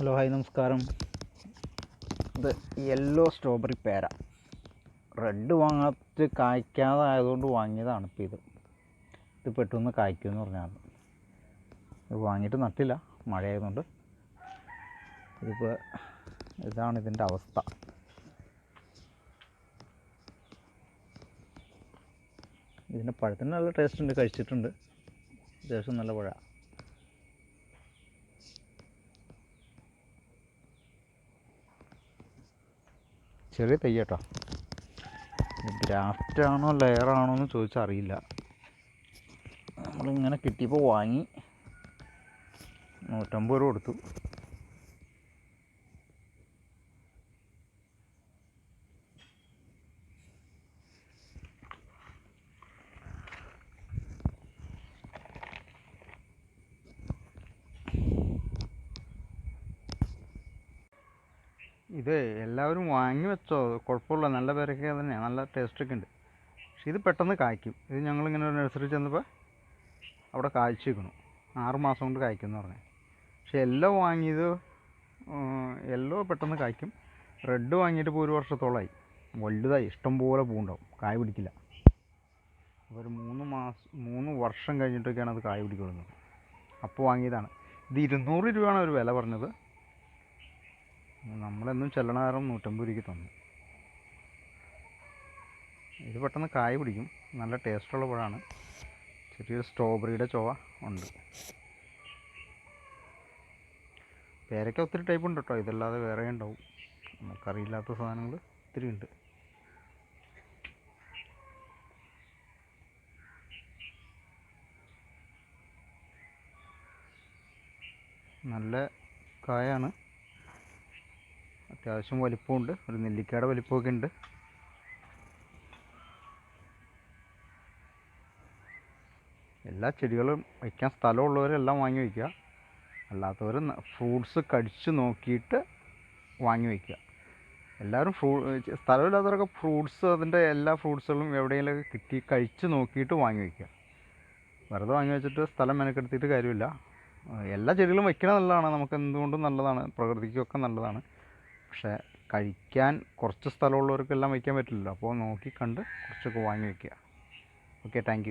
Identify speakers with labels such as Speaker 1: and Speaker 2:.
Speaker 1: Hello hi നമസ്കാരം. ഇത് yellow strawberry പേര. റെഡ് വാങ്ങാത്ത കായ്ക്കാതെ ആയതുകൊണ്ട് വാങ്ങിയതാണ് ഇപ്പോൾ ഇത്. ഇത് പെട്ടെന്ന് കായ്ക്കുമെന്ന് പറഞ്ഞാൽ ഇത് വാങ്ങിയിട്ട് നട്ടില്ല മഴയായതുകൊണ്ട്. ഇതിപ്പോൾ ഇതാണ് ഇതിന്റെ അവസ്ഥ. ഇതിന്റെ പഴത്തിന് നല്ല ടേസ്റ്റ് ഉണ്ട് കഴിച്ചിട്ടുണ്ട്. അത്യാവശ്യം നല്ല പഴ. ചെറിയ തൈ കേട്ടോ. ഗ്രാഫ്റ്റ് ആണോ ലെയർ ആണോ എന്ന് ചോദിച്ചാൽ അറിയില്ല. നമ്മളിങ്ങനെ കിട്ടിയപ്പോൾ വാങ്ങി. നൂറ്റമ്പത് രൂപ കൊടുത്തു. ഇത് എല്ലാവരും വാങ്ങി വെച്ചോ. കുഴപ്പമില്ല. നല്ല പേരൊക്കെ തന്നെയാണ് നല്ല ടേസ്റ്റൊക്കെ ഉണ്ട്. പക്ഷേ ഇത് പെട്ടെന്ന് കായ്ക്കും. ഇത് ഞങ്ങളിങ്ങനെ ഒരു നഴ്സറി ചെന്നപ്പോൾ അവിടെ കായ്ച്ചു വെക്കണം ആറ് മാസം കൊണ്ട് കായ്ക്കും എന്ന് പറഞ്ഞു. പക്ഷേ എല്ലോ വാങ്ങിയത് എല്ലോ പെട്ടെന്ന് കായ്ക്കും. റെഡ് വാങ്ങിയിട്ട് ഇപ്പോൾ ഒരു വർഷത്തോളമായി വലുതായി. ഇഷ്ടംപോലെ പൂണ്ടാവും കായ പിടിക്കില്ല. അപ്പോൾ ഒരു മൂന്ന് മാസം മൂന്ന് വർഷം കഴിഞ്ഞിട്ടൊക്കെയാണ് അത് കായ പിടിക്കുന്നത് അപ്പോൾ വാങ്ങിയതാണ്. ഇത് ഇരുന്നൂറ് രൂപയാണ് ഒരു വില പറഞ്ഞത്. നമ്മളെന്നും ചെല്ലണാറും നൂറ്റമ്പത് രൂപയ്ക്ക് തന്നു. ഇത് പെട്ടെന്ന് കായ പിടിക്കും. നല്ല ടേസ്റ്റുള്ള പഴമാണ് ചെറിയൊരു സ്ട്രോബെറിയുടെ ചൊവ ഉണ്ട്. പേരയ്ക്ക ഒത്തിരി ടൈപ്പ് ഉണ്ട് കേട്ടോ ഇതല്ലാതെ വേറെ ഉണ്ടാവും. നമുക്കറിയില്ലാത്ത സാധനങ്ങൾ ഒത്തിരി ഉണ്ട്. നല്ല കായാണ്. അത്യാവശ്യം വലിപ്പമുണ്ട്. ഒരു നെല്ലിക്കയുടെ വലിപ്പമൊക്കെ ഉണ്ട്. എല്ലാ ചെടികളും വയ്ക്കാൻ സ്ഥലമുള്ളവരെല്ലാം വാങ്ങി വയ്ക്കുക. അല്ലാത്തവർ ഫ്രൂട്ട്സ് കടിച്ച് നോക്കിയിട്ട് വാങ്ങി വയ്ക്കുക. എല്ലാവരും ഫ്രൂ സ്ഥലമില്ലാത്തവരൊക്കെ ഫ്രൂട്ട്സ് അതിന്റെ എല്ലാ ഫ്രൂട്ട്സുകളും എവിടെയെങ്കിലും കിട്ടി കഴിച്ച് നോക്കിയിട്ട് വാങ്ങി വയ്ക്കുക. വെറുതെ വാങ്ങി വെച്ചിട്ട് സ്ഥലം മെനക്കെടുത്തിയിട്ട് കാര്യമില്ല. എല്ലാ ചെടികളും വയ്ക്കണത് നല്ലതാണ്. നമുക്ക് എന്തുകൊണ്ടും നല്ലതാണ്. പ്രകൃതിക്കൊക്കെ നല്ലതാണ്. പക്ഷേ കഴിക്കാൻ കുറച്ച് സ്ഥലമുള്ളവർക്കെല്ലാം വയ്ക്കാൻ പറ്റില്ലല്ലോ. അപ്പോൾ നോക്കി കണ്ട് കുറച്ചൊക്കെ വാങ്ങി വയ്ക്കുക. Okay thank